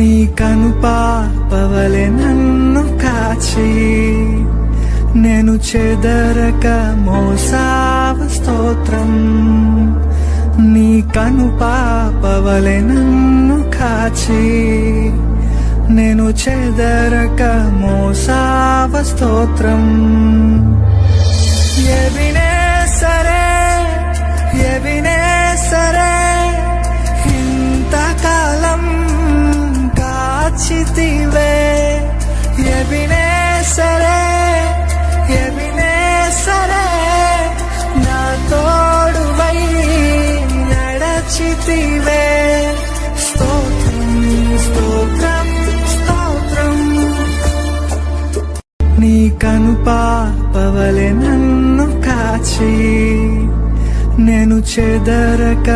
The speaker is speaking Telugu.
నీ కను పాపవలె నన్ను కాచి నేను చెదరక మోసావ స్తోత్రం. నీ కను పాపవలె నన్ను కాచి నేను చెదరక మోసావ స్తోత్రం. ఎవినే సరే ఎవినే సరే? నా తోడువై నడచితివే. స్తోత్రం స్తోత్రం స్తోత్రం. నీ కను నన్ను కాచి నేను చెదరక